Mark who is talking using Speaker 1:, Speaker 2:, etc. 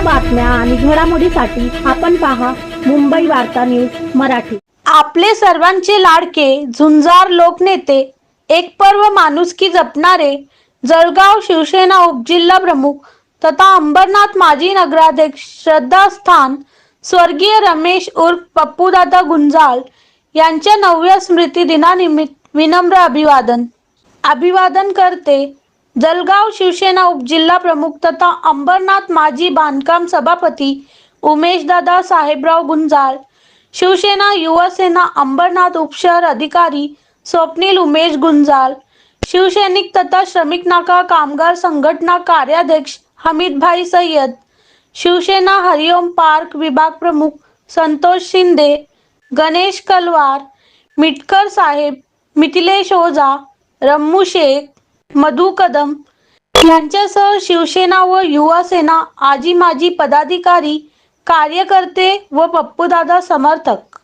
Speaker 1: बातम्या आणि घडामोडीसाठी आपण पहा मुंबई वार्ता न्यूज मराठी.
Speaker 2: आपले सर्वांचे लाडके झुंजार लोकनेते एक पर्व माणुसकी जपणारे जळगाव शिवसेना उपजिल्हा प्रमुख तथा अंबरनाथ माजी नगराध्यक्ष श्रद्धास्थान स्वर्गीय रमेश उर्फ पप्पूदादा गुंजाळ यांच्या नवव्या स्मृती दिनानिमित्त विनम्र अभिवादन. अभिवादन करते जलगाव शिवसेना उपजिल्हा प्रमुख तथा अंबरनाथ माजी बांधकाम सभापती उमेशदादा साहेबराव गुंजाळ शिवसेना युवसेना अंबरनाथ उपशहर अधिकारी स्वप्नील उमेश गुंजाळ शिवसैनिक तथा श्रमिक नाका कामगार संघटना कार्याध्यक्ष हमीदभाई सय्यद शिवसेना हरिओम पार्क विभाग प्रमुख संतोष शिंदे गणेश कलवार मिटकर साहेब मिथिलेश ओझा रम्मू शेख मधु कदम. यांच्यासह शिवसेना व युवा सेना आजी माजी पदाधिकारी कार्यकर्ते व पप्पूदादा समर्थक.